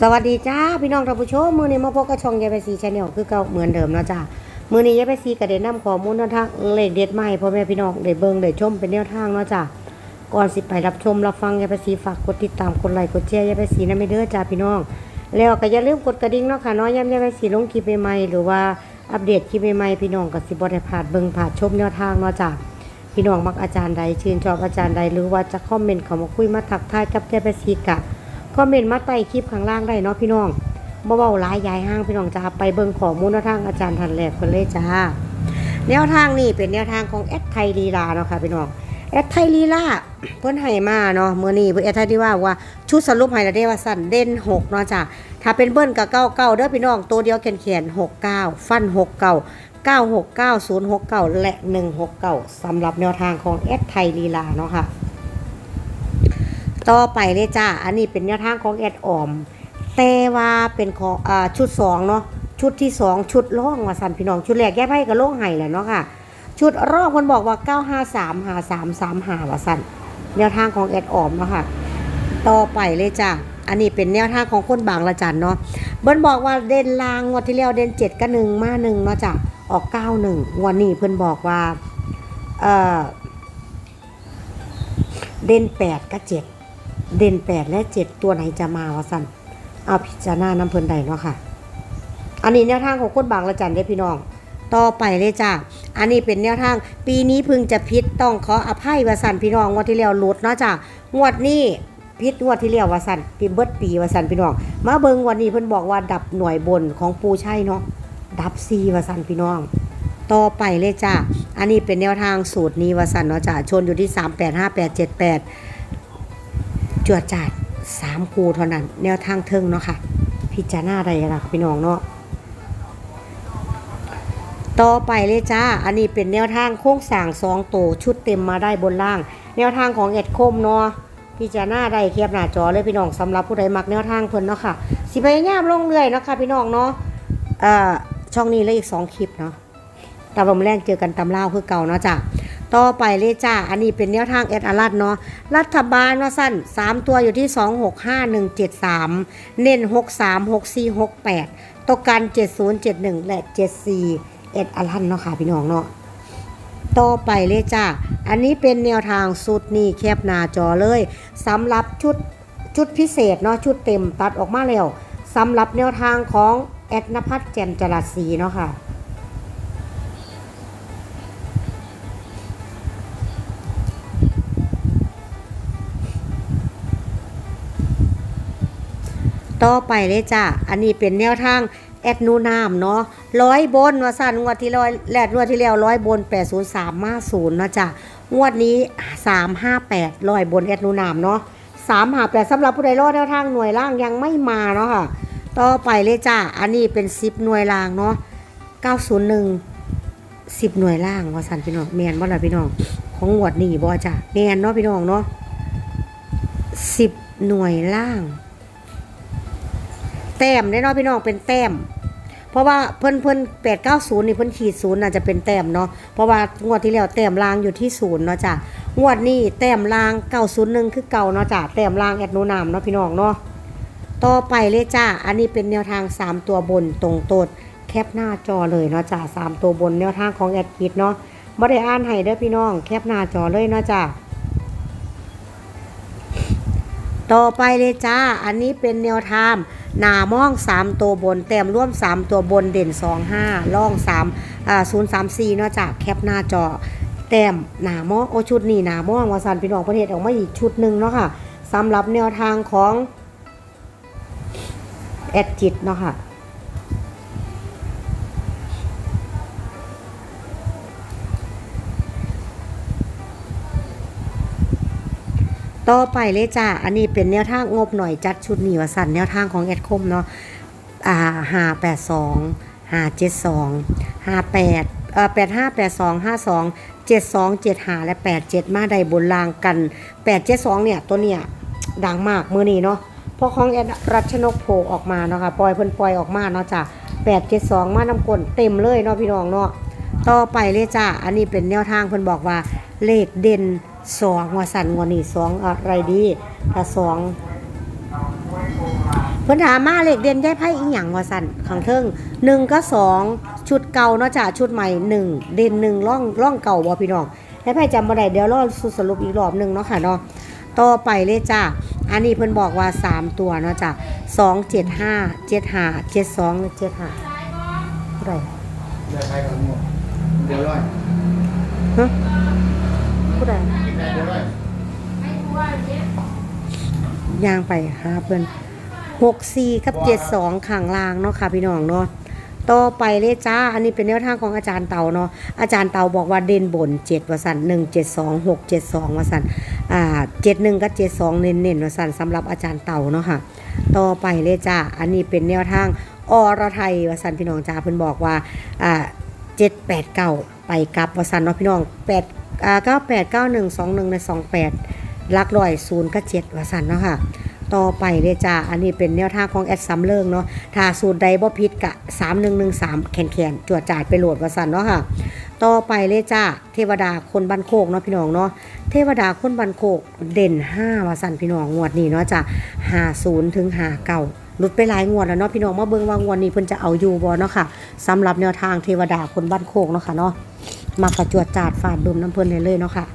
สวัสดีจ้าพี่น้องท่านผู้ชมมือนี้มาพบกับช่องยายไปซีชาแนลคือเก่าเหมือนเดิมเนาะจ้ามือนี้ยายไปซีก็ได้นำข้อมูลแนวทางเลขเด็ดให้พ่อแม่พี่น้องได้เบิ่งได้ชมเป็นแนวทางเนาะจ้าก่อนสิไปรับชมรับฟังยายไปซีฝากกดติดตามกดไลค์กดแชร์ยายไปซีนะไม่เด้อจ้าพี่น้อง แล้วก็อย่าลืมกดกระดิ่งเนาะค่ะนาะย้ำยายไปซีลงคลิปใหม่ๆหรือว่าอัปเดตคลิปใหม่ๆพี่น้องก็สิบ่ได้พลาดเบิ่งพลาดชมแนวทางเนาะจ้าพี่น้องมักอาจารย์ใดชื่นชอบอาจารย์ใดหรือว่าจะคอมเมนต์เขามาคุยมาทักทายกับแกไปซีกะ คอมเมนต์มาใต้คลิปข้างล่างได้เนาะพี่น้องบ่เว้าหลายยายห้างพี่น้องจะไปเบิ่งข้อมูลแนวทางอาจารย์ทันแรกคนเลยจ้าแนวทางนี่เป็นแนวทางของแอดไทยลีลาเนาะค่ะพี่น้องแอดไทยลีลาเพิ่นให้มาเนาะเมื้อนี้เพิ่นแอดไทยลีลาว่าชุดสรุปให้แล้วเด้ว่าสั่นเด่น6เนาะจ้ะถ้าเป็นเบิ้ลกับเก้าเก้าเด้อพี่น้องตัวเดียวแขนๆ69ฟัน69 969 069และ169สำหรับแนวทางของแอดไทยลีลาเนาะค่ะ ต่อไปเลยจ้า อันนี้เป็นแนวทางของแอดออม แต่ว่าเป็นของอชุดสองเนาะ ชุดที่สองชุดร่องว่าสันพี่น้อง ชุดแรกแยกไพ่กับโล่งไห้แหละเนาะค่ะ ชุดร่องคนบอกว่า 953 53 35ว่าสันแนวทางของแอดออมเนาะค่ะ ต่อไปเลยจ้า อันนี้เป็นแนวทางของคนบางละจันเนาะ เบิ้นบอกว่าเด่นลางงวดที่แล้วเด่นเจ็ดกับหนึ่งมาหนึ่งเนาะจ้ะออกเก้าหนึ่งวันนี้เพิ่นบอกว่า เออเด่นแปดกับเจ็ด เด่นแปดและเจ็ดตัวไหนจะมาวะสันเอาพิจารณาน้ำเพลินใดเนาะค่ะ อันนี้แนวทางของคนบางละจันได้พี่น้อง ต่อไปเลยจ้าอันนี้เป็นแนวทาง ปีนี้พึงจะพิษต้องขออภัยวาสันพี่น้องงวดที่แล้วหลุดเนาะจ้ะงวดนี้พิษงวดที่แล้ววาสันปีเบิดปีวาสันพี่น้องมาเบิงวันนี้เพิ่นบอกว่าดับหน่วยบนของปูใช่เนาะดับซีวาสันพี่น้องต่อไปเลยจ้าอันนี้เป็นแนวทางสูตรนี้วาสันเนาะจ้ะชนอยู่ที่ 385878 จวดจาด3คูเท่านั้น แนวทางเทิงเนาะค่ะ พิจารณาได้ละค่ะพี่น้องเนาะต่อไปเลยจ้า อันนี้เป็นแนวทางโค้งสางสองโตชุดเต็มมาได้บนล่าง แนวทางของเอ็ดคมเนาะพิจารณาได้เทียบหน้าจอเลยพี่น้องสำหรับผู้ใดมักแนวทางเพิ่นเนาะค่ะสิพยายามลงเรื่อยเนาะค่ะพี่น้องเนาะเอ่อช่องนี้แล้วอีกสองคลิปเนาะตามลมแรงเจอกันตำเล่าวคือเก่าเนาะจ้ะ ต่อไปเลยจ้า อันนี้เป็นแนวทางเอ็ดอารัดเนาะ รัฐบาลเนาะสั้นสามตัวอยู่ที่สองหกห้าหนึ่งเจ็ดสามเน้นหกสามหกสี่หกแปดตกกันเจ็ดศูนย์เจ็ดหนึ่งและเจ็ดสี่เอ็ดอลันเนาะค่ะพี่น้องเนาะ ต่อไปเลยจ้า อันนี้เป็นแนวทางสุดนี่แคบหน้าจอเลยสำหรับชุดชุดพิเศษเนาะชุดเต็มตัดออกมาแล้วสำหรับแนวทางของแอดนภัทรแจ่มจรัสสีเนาะค่ะ ต่อไปเลยจ้าอันนี้เป็นแนวทางแอดนูนามเนาะร้อยบนว่าสั้นงวดที่ร้อยแลดงวดที่แล้วร้อยบนแปดศูนย์สามมาศูนย์เนาะจ้ะงวดนี้สามห้าแปดร้อยบนแอดนูนามเนาะสามห้าแปดสำหรับผู้ใดรอดแนวทางหน่วยล่างยังไม่มาเนาะค่ะ ต่อไปเลยจ้าอันนี้เป็นสิบหน่วยล่างเนาะเก้าศูนย์หนึ่งสิบหน่วยล่างว่าสันพี่น้องแมนบ่ล่ะพี่น้องของงวดนี้บ่จ้ะแมนเนาะพี่น้องเนาะสิบหน่วยล่าง แต้มได้เนาะพี่น้องเป็นแต้ม เพราะว่าเพิ่นเพิ่นแปดเก้าศูนย์นี่เพิ่นขีดศูนย์น่าจะเป็นแต้มเนาะเพราะว่างวดที่แล้วแต้มลางอยู่ที่ศูนย์เนาะจ้ะงวดนี้แต้มลางเก้าศูนย์หนึ่งคือเก่าเนาะจ้ะแต้มลางแอดโนนามเนาะพี่น้องเนาะต่อไปเลยจ้า อันนี้เป็นแนวทาง 3 ตัวบนตรงตดแคปหน้าจอเลยเนาะจ้ะสามตัวบนแนวทางของแอดกิดเนาะบ่ได้อ่านให้เด้อพี่น้อง แคปหน้าจอเลยเนาะจ้ะต่อไปเลยจ้า อันนี้เป็นแนวทาง หนามอง 3 ตัวบน แต้มร่วม 3 ตัวบนเด่น 2 5ล่อง3อ่า0 3 4เนาะจ้ะแคปหน้าจอ แต้มหนามองโอชุดนี้หนามองวาสันพี่น้องประเทศออกมาอีกชุดหนึ่งเนาะค่ะสำหรับแนวทางของแอดจิตเนาะค่ะ ต่อไปเลยจ้าอันนี้เป็นแนวทางงบหน่อยจัดชุดหนีวสันแนวทางของแอดคมเนาะอ่าห้าแปดสองห้าเจ็ดสองห้าแปดเอ่อแปดห้าแปดสองห้าสองเจ็ดสองเจ็ดหาและแปดเจ็ดมาได้บนรางกันแปดเจ็ดสองเนี่ยตัวเนี่ยดังมากมือนี้เนาะเพราะของแอดรัชนกโผล่ออกมาเนาะค่ะปล่อยเพิ่นปล่อยออกมาเนาะจ้ะแปดเจ็ดสองมานำกลเต็มเลยเนาะพี่น้องเนาะต่อไปเลยจ้าอันนี้เป็นแนวทางเพิ่นบอกว่าเลขเด่น สองว่าสันงวดนี้สองอะไรดีถ้าสองเพิ่นถามมาเลขเด่นยายไพ่อีหยังว่าสั่นข้างเทิงหนึ่งก็สองชุดเก่าเนาะจ้ะชุดใหม่หนึ่งเด่นหนึ่งร่องร่องเก่าบ่พี่น้องยายไพ่จำบ่ได้เดี๋ยวรอสรุปอีกรอบหนึงเนาะค่ะเนาะต่อไปเลยจ้าอันนี้เพิ่นบอกว่าสามตัวเนาะจ้ะสองเจ็ดห้าเจ็ดห้าเจ็ดสองเจ็ดห้าเท่าไหร่เดี๋ยวใครกับหมดเดี๋ยวร้อยฮะผู้ใดเดี๋ ยวร้อยย่างไปหาเพิ่นหกสี่กับเจ็ดสองข้างล่างเนาะค่ะพี่น้องเนาะต่อไปเลยจ้า อันนี้เป็นแนวทางของอาจารย์เตาเนาะ อาจารย์เตาบอกว่าเด่นบนเจ็ดวสันหนึ่งเจ็ดสองหกเจ็ดสองวสันอ่าเจ็ดหนึ่งกับเจ็ดสองเน้นเน้นๆวสันสำหรับอาจารย์เตาเนาะค่ะ ต่อไปเลยจ้า อันนี้เป็นแนวทางอรไทยวสันพี่น้องจ้าเพิ่นบอกว่าอ่าเจ็ดแปดเก้าไปกลับวสันเนาะพี่น้องแปดอ่า เก้าแปดเก้าหนึ่งสองหนึ่งในสองแปดลักลอยศูนย์กับเจ็ดวสันเนาะค่ะ ต่อไปเลยจ้าอันนี้เป็นแนวทางของแอดซัมเลิงเนาะถ้าสูตรใดบ่ผิดกะ3113แขนแขนจวดจ่ายไปโหลดวสันเนาะค่ะ ต่อไปเลยจ้าเทวดาคนบันโคกเนาะพี่น้องเนาะเทวดาคนบันโคกเด่น5วสันพี่น้องงวดนี้เนาะจ้ะ50ถึง59หลุดไปหลายงวดแล้วเนาะพี่น้องมาเบิ่งว่างวดนี้เพิ่นจะเอาอยู่บ่เนาะค่ะสำหรับแนวทางเทวดาคนบ้านโคกเนาะค่ะเนาะ มากระจวดจาดฝาดดมน้ำเพลินเลยเลยเนาะค่ะ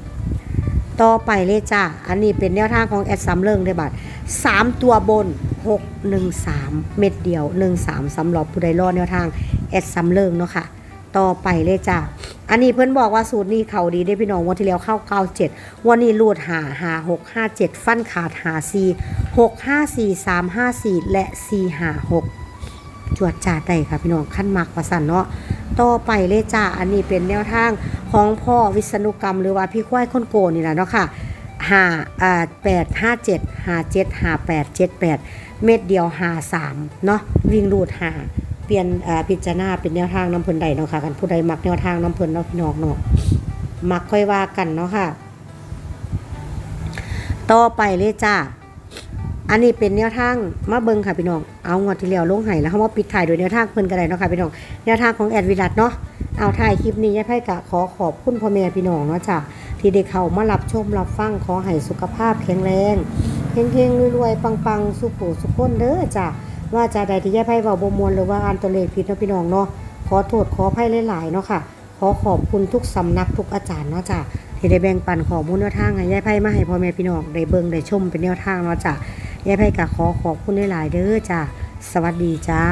ต่อไปเลยจ้า อันนี้เป็นแนวทางของแอดซัมเลิงได้บัตรสามตัวบน6 1 3เม็ดเดียว1 3สำหรับผู้ใดรอดแนวทางแอดซัมเลิงเนาะค่ะต่อไปเลยจ้าอันนี้เพิ่อนบอกว่าสูตรนี้เขาดีได้พี่น้องวันที่แล้วเข้า97วันนี้รูดหาหา6 5 7ฟันขาดหา4 6 5 4 3 5 4และ4 5 6 จวดจ่าได้ค่ะพี่น้องขั้นมักประสันเนาะต่อไปเลยจ้าอันนี้เป็นแนวทางของพ่อวิษณุกรรม หรือว่าพี่ควายคนโกนี่แหละเนาะค่ะห้าอ่าแปดห้าเจ็ดห้าเจ็ดห้าแปดเจ็ดแปดเม็ดเดียวห้าสามเนาะวิ่งรูดห้าเปลี่ยนอ่าพิจารณาเป็นแนวทางน้ำเพลินใดเนาะค่ะกันผู้ใดมักแนวทางน้ำเพลินเนาะพี่น้องเนาะมักค่อยว่ากันเนาะค่ะ ต่อไปเลยจ้า อันนี้เป็นแนวทางมาเบิงค่ะพี่น้อง เอางวดที่แล้วลงไห้แล้วเขามาปิดถ่ายโดยแนวทางเพิ่นกันเลยเนาะค่ะพี่น้อง แนวทางของแอดวิรัตเนาะ เอาถ่ายคลิปนี้ยายไพ่กะขอขอบคุณพ่อแม่พี่น้องเนาะจ้ะที่ได้เข้ามารับชมรับฟังขอให้สุขภาพแข็งแรงเฮงๆรวยๆปังๆ สุขสุขคนเด้อจ้ะว่าจะใดที่ยายไพ่เว้าบมวนหรือว่าอ่านตัวเลขผิดเนาะพี่น้องเนาะ ขอโทษขออภัยหลายๆเนาะค่ะ ขอขอบคุณทุกสำนักทุกอาจารย์เนาะจ้ะที่ได้แบ่งปันข้อมูลแนวทางให้ยายไพ่มาให้พ่อแม่พี่น้องได้เบิ่งได้ชมเป็นแนวทางเนาะจ้ะ ยายไพ่กะขอขอบคุณหลายๆเด้อจ้าสวัสดีจ้า